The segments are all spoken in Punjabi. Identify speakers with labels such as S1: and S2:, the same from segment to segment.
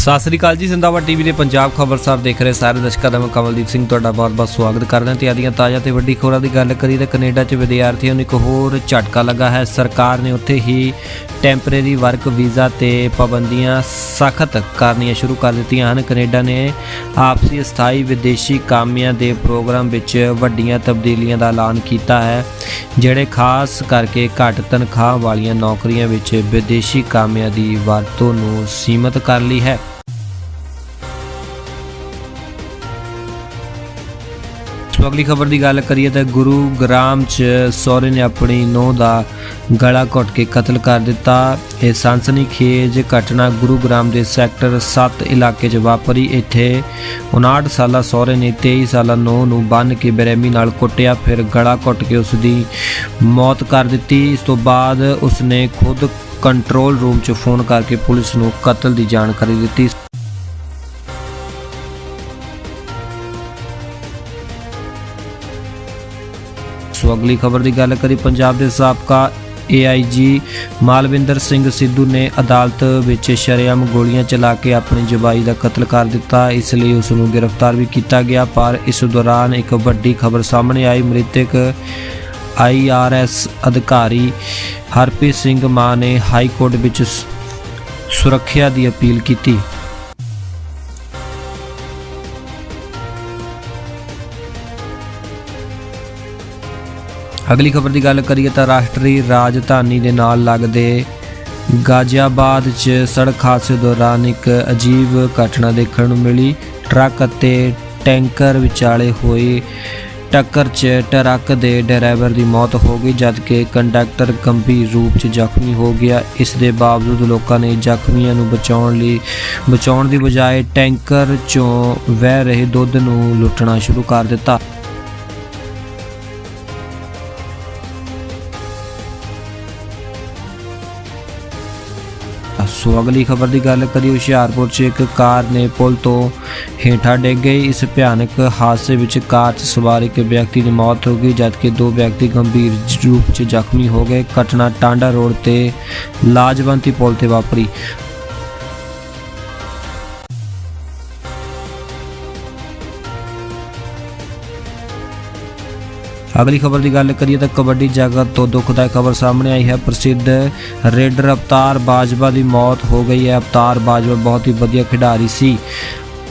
S1: ਸਤਿ ਸ੍ਰੀ ਅਕਾਲ ਜੀ ਸਿੰਦਾਵਾ ਟੀਵੀ ਦੇ ਪੰਜਾਬ ਖਬਰਸਾਰ ਦੇਖ ਰਹੇ ਸਾਰੇ ਦਰਸ਼ਕਾਂ ਦਾ ਮੈਂ ਕਮਲਦੀਪ ਸਿੰਘ ਤੁਹਾਡਾ ਬਹੁਤ-ਬਹੁਤ ਸਵਾਗਤ ਕਰਦਾ ਤੇ ਆਦੀਆਂ ਤਾਜ਼ਾ ਤੇ ਵੱਡੀ ਖਬਰਾਂ ਦੀ ਗੱਲ ਕਰੀ ਤਾਂ ਕੈਨੇਡਾ 'ਚ ਵਿਦਿਆਰਥੀਆਂ ਨੂੰ ਇੱਕ ਹੋਰ ਝਟਕਾ ਲੱਗਾ ਹੈ। ਸਰਕਾਰ ਨੇ ਉੱਥੇ ਹੀ ਟੈਂਪਰੇਰੀ ਵਰਕ ਵੀਜ਼ਾ ਤੇ ਪਾਬੰਦੀਆਂ ਸਖਤ ਕਰਨੀਆਂ ਸ਼ੁਰੂ ਕਰ ਦਿੱਤੀਆਂ ਹਨ। ਕੈਨੇਡਾ ਨੇ ਆਪਸੀ ਸਥਾਈ ਵਿਦੇਸ਼ੀ ਕਾਮਿਆਂ ਦੇ ਪ੍ਰੋਗਰਾਮ ਵਿੱਚ ਵੱਡੀਆਂ ਤਬਦੀਲੀਆਂ ਦਾ ਐਲਾਨ ਕੀਤਾ ਹੈ, ਜਿਹੜੇ ਖਾਸ ਕਰਕੇ ਘੱਟ ਤਨਖਾਹ ਵਾਲੀਆਂ ਨੌਕਰੀਆਂ ਵਿੱਚ ਵਿਦੇਸ਼ੀ ਕਾਮਿਆਂ ਦੀ ਵਰਤੋਂ ਨੂੰ ਸੀਮਤ ਕਰ ਲਈ ਹੈ। ਸੋ ਅਗਲੀ ਖਬਰ ਦੀ ਗੱਲ ਕਰੀਏ ਤਾਂ ਗੁਰੂ ਗ੍ਰਾਮ ਚ ਸਹੁਰੇ ਨੇ ਆਪਣੀ ਨੂੰਹ ਦਾ ਗਲਾ ਘੁੱਟ ਕੇ ਕਤਲ ਕਰ ਦਿੱਤਾ। ਇਹ ਸਨਸਨੀਖੇਜ ਘਟਨਾ ਗੁਰੂ ਗ੍ਰਾਮ ਦੇ ਸੈਕਟਰ 7 ਇਲਾਕੇ 'ਚ ਵਾਪਰੀ। ਇੱਥੇ 59 ਸਾਲਾ ਸਹੁਰੇ ਨੇ 23 ਸਾਲਾ ਨੂੰਹ ਨੂੰ ਬੰਨ੍ਹ ਕੇ ਬੇਰਹਿਮੀ ਨਾਲ ਕੁੱਟਿਆ, ਫਿਰ ਗਲਾ ਘੁੱਟ ਕੇ ਉਸ ਦੀ ਮੌਤ ਕਰ ਦਿੱਤੀ। ਇਸ ਤੋਂ ਬਾਅਦ ਉਸਨੇ ਖੁਦ ਕੰਟਰੋਲ ਰੂਮ 'ਚ ਫੋਨ ਕਰਕੇ ਪੁਲਿਸ ਨੂੰ ਕਤਲ ਦੀ ਜਾਣਕਾਰੀ ਦਿੱਤੀ। ਸੋ ਅਗਲੀ ਖਬਰ ਦੀ ਗੱਲ ਕਰੀ ਪੰਜਾਬ ਦੇ ਸਾਬਕਾ ਏਆਈਜੀ ਮਾਲਵਿੰਦਰ ਸਿੰਘ ਸਿੱਧੂ ਨੇ ਅਦਾਲਤ ਵਿੱਚ ਸ਼ਰੇਆਮ ਗੋਲੀਆਂ ਚਲਾ ਕੇ ਆਪਣੀ ਜਵਾਈ ਦਾ ਕਤਲ ਕਰ ਦਿੱਤਾ। ਇਸ ਲਈ ਉਸ ਨੂੰ ਗ੍ਰਿਫਤਾਰ ਵੀ ਕੀਤਾ ਗਿਆ, ਪਰ ਇਸ ਦੌਰਾਨ ਇੱਕ ਵੱਡੀ ਖਬਰ ਸਾਹਮਣੇ ਆਈ। ਮ੍ਰਿਤਕ ਆਈਆਰਐਸ ਅਧਿਕਾਰੀ ਹਰਪ੍ਰੀਤ ਸਿੰਘ ਮਾਨ ਨੇ ਹਾਈ ਕੋਰਟ ਵਿੱਚ ਸੁਰੱਖਿਆ ਦੀ ਅਪੀਲ ਕੀਤੀ। ਅਗਲੀ ਖਬਰ ਦੀ ਗੱਲ ਕਰੀਏ ਤਾਂ ਰਾਸ਼ਟਰੀ ਰਾਜਧਾਨੀ ਦੇ ਨਾਲ ਲੱਗਦੇ ਗਾਜ਼ੀਆਬਾਦ 'ਚ ਸੜਕ ਹਾਦਸੇ ਦੌਰਾਨ ਇੱਕ ਅਜੀਬ ਘਟਨਾ ਦੇਖਣ ਨੂੰ ਮਿਲੀ। ਟਰੱਕ ਅਤੇ ਟੈਂਕਰ ਵਿਚਾਲੇ ਹੋਈ ਟੱਕਰ 'ਚ ਟਰੱਕ ਦੇ ਡਰਾਈਵਰ ਦੀ ਮੌਤ ਹੋ ਗਈ, ਜਦਕਿ ਕੰਡਕਟਰ ਗੰਭੀਰ ਰੂਪ 'ਚ ਜ਼ਖਮੀ ਹੋ ਗਿਆ। ਇਸ ਦੇ ਬਾਵਜੂਦ ਲੋਕਾਂ ਨੇ ਜ਼ਖਮੀਆਂ ਨੂੰ ਬਚਾਉਣ ਲਈ, ਬਚਾਉਣ ਦੀ ਬਜਾਏ ਟੈਂਕਰ 'ਚੋਂ ਵਹਿ ਰਹੇ ਦੁੱਧ ਨੂੰ ਲੁੱਟਣਾ ਸ਼ੁਰੂ ਕਰ ਦਿੱਤਾ। ਸੋ ਅਗਲੀ ਖਬਰ ਦੀ ਗੱਲ ਕਰੀਏ, ਹੁਸ਼ਿਆਰਪੁਰ 'ਚ ਇੱਕ ਕਾਰ ਨੇ ਪੁਲ ਤੋਂ ਹੇਠਾਂ ਡਿੱਗ ਗਈ। ਇਸ ਭਿਆਨਕ ਹਾਦਸੇ ਵਿੱਚ ਕਾਰ 'ਚ ਸਵਾਰ ਇੱਕ ਵਿਅਕਤੀ ਦੀ ਮੌਤ ਹੋ ਗਈ, ਜਦਕਿ ਦੋ ਵਿਅਕਤੀ ਗੰਭੀਰ ਰੂਪ 'ਚ ਜ਼ਖਮੀ ਹੋ ਗਏ। ਘਟਨਾ ਟਾਂਡਾ ਰੋਡ ਤੇ ਲਾਜਵੰਤੀ ਪੁਲ ਤੇ ਵਾਪਰੀ। ਅਗਲੀ ਖਬਰ ਦੀ ਗੱਲ ਕਰੀਏ ਤਾਂ ਕਬੱਡੀ ਜਗਤ ਤੋਂ ਦੁਖਦਾਇਕ ਖਬਰ ਸਾਹਮਣੇ ਆਈ ਹੈ। ਪ੍ਰਸਿੱਧ ਰੇਡਰ ਅਵਤਾਰ ਬਾਜਵਾ ਦੀ ਮੌਤ ਹੋ ਗਈ ਹੈ। ਅਵਤਾਰ ਬਾਜਵਾ ਬਹੁਤ ਹੀ ਵਧੀਆ ਖਿਡਾਰੀ ਸੀ।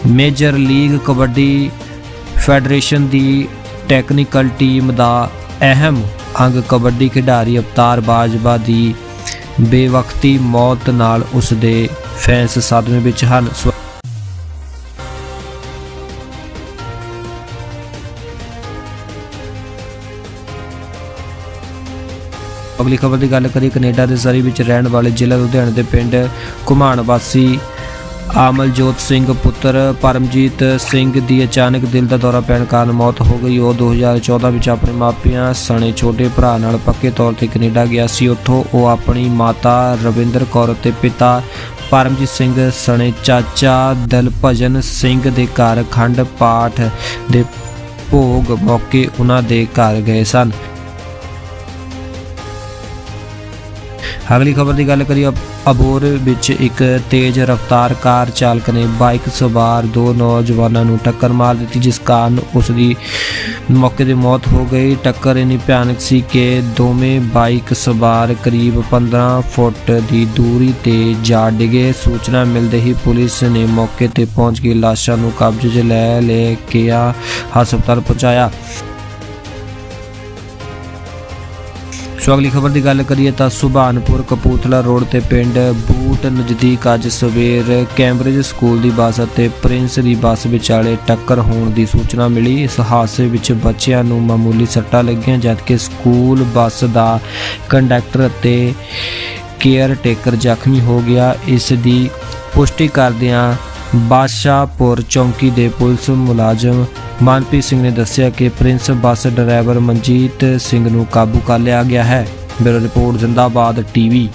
S1: ਮੇਜਰ ਲੀਗ ਕਬੱਡੀ ਫੈਡਰੇਸ਼ਨ ਦੀ ਟੈਕਨੀਕਲ ਟੀਮ ਦਾ ਅਹਿਮ ਅੰਗ ਕਬੱਡੀ ਖਿਡਾਰੀ ਅਵਤਾਰ ਬਾਜਵਾ ਦੀ ਬੇਵਕਤੀ ਮੌਤ ਨਾਲ ਉਸ ਦੇ ਫੈਨਸ ਸਦਮੇ ਵਿੱਚ ਹਨ। ਅਗਲੀ ਖਬਰ ਦੀ ਗੱਲ ਕਰੀ ਕੈਨੇਡਾ ਦੇ ਸਰੀ ਵਿੱਚ ਰਹਿਣ ਵਾਲੇ ਜ਼ਿਲ੍ਹਾ ਲੁਧਿਆਣਾ ਦੇ ਪਿੰਡ ਘੁਮਾਣ ਵਾਸੀ ਆਮਲਜੋਤ ਸਿੰਘ ਪੁੱਤਰ ਪਰਮਜੀਤ ਸਿੰਘ ਦੀ ਅਚਾਨਕ ਦਿਲ ਦਾ ਦੌਰਾ ਪੈਣ ਕਾਰਨ ਮੌਤ ਹੋ ਗਈ। ਉਹ 2014 ਵਿੱਚ ਆਪਣੇ ਮਾਪਿਆਂ ਸਣੇ ਛੋਟੇ ਭਰਾ ਨਾਲ ਪੱਕੇ ਤੌਰ ਤੇ ਕੈਨੇਡਾ ਗਿਆ ਸੀ। ਉੱਥੋਂ ਉਹ ਆਪਣੀ ਮਾਤਾ ਰਵਿੰਦਰ ਕੌਰ ਅਤੇ ਪਿਤਾ ਪਰਮਜੀਤ ਸਿੰਘ ਸਣੇ ਚਾਚਾ ਦਲਭਜਨ ਸਿੰਘ ਦੇ ਘਰ ਖੰਡ ਪਾਠ ਦੇ ਭੋਗ ਮੌਕੇ ਉਹਨਾਂ ਦੇ ਘਰ ਗਏ ਸਨ। ਅਗਲੀ ਖਬਰ ਦੀ ਗੱਲ ਕਰੀਏ, ਅਬੋਰ ਵਿੱਚ ਇੱਕ ਤੇਜ਼ ਰਫ਼ਤਾਰ ਕਾਰ ਚਾਲਕ ਨੇ ਬਾਈਕ ਸਵਾਰ ਦੋ ਨੌਜਵਾਨਾਂ ਨੂੰ ਟੱਕਰ ਮਾਰ ਦਿੱਤੀ, ਜਿਸ ਕਾਰਨ ਉਸ ਦੀ ਮੌਕੇ ਤੇ ਮੌਤ ਹੋ ਗਈ। ਟੱਕਰ ਇੰਨੀ ਭਿਆਨਕ ਸੀ ਕਿ ਦੋਵੇਂ ਬਾਈਕ ਸਵਾਰ ਕਰੀਬ 15 ਫੁੱਟ ਦੀ ਦੂਰੀ ਤੇ ਜਾ ਡਿਗੇ। ਸੂਚਨਾ ਮਿਲਦੇ ਹੀ ਪੁਲਿਸ ਨੇ ਮੌਕੇ ਤੇ ਪਹੁੰਚ ਕੇ ਲਾਸ਼ਾਂ ਨੂੰ ਕਬਜ਼ੇ 'ਚ ਲੈ ਲੈ ਕੇ ਹਸਪਤਾਲ ਪਹੁੰਚਾਇਆ। ਸੋ ਅਗਲੀ ਖਬਰ ਦੀ ਗੱਲ ਕਰੀਏ ਤਾਂ ਸੁਭਾਨਪੁਰ ਕਪੂਥਲਾ ਰੋਡ ਤੇ ਪਿੰਡ ਬੂਟ ਨਜ਼ਦੀਕ ਅੱਜ ਸਵੇਰ ਕੈਂਬਰਿਜ ਸਕੂਲ ਦੀ ਬੱਸ ਅਤੇ ਪ੍ਰਿੰਸ ਦੀ ਬੱਸ ਵਿਚਾਲੇ ਟੱਕਰ ਹੋਣ ਦੀ ਸੂਚਨਾ ਮਿਲੀ। ਇਸ ਹਾਦਸੇ ਵਿੱਚ ਬੱਚਿਆਂ ਨੂੰ ਮਾਮੂਲੀ ਸੱਟਾਂ ਲੱਗੀਆਂ, ਜਦਕਿ ਸਕੂਲ ਬੱਸ ਦਾ ਕੰਡਕਟਰ ਅਤੇ ਕੇਅਰ ਟੇਕਰ ਜ਼ਖਮੀ ਹੋ ਗਿਆ। ਇਸ ਦੀ ਪੁਸ਼ਟੀ ਕਰਦਿਆਂ ਬਾਦਸ਼ਾਹਪੁਰ ਚੌਂਕੀ ਦੇ ਪੁਲਿਸ ਮੁਲਾਜ਼ਮ ਮਨਪ੍ਰੀਤ ਸਿੰਘ ਨੇ ਦੱਸਿਆ ਕਿ Prince bus driver Manjit Singh ਨੂੰ ਕਾਬੂ ਕਰ ਲਿਆ ਗਿਆ ਹੈ। Bureau report, Zindabad, TV.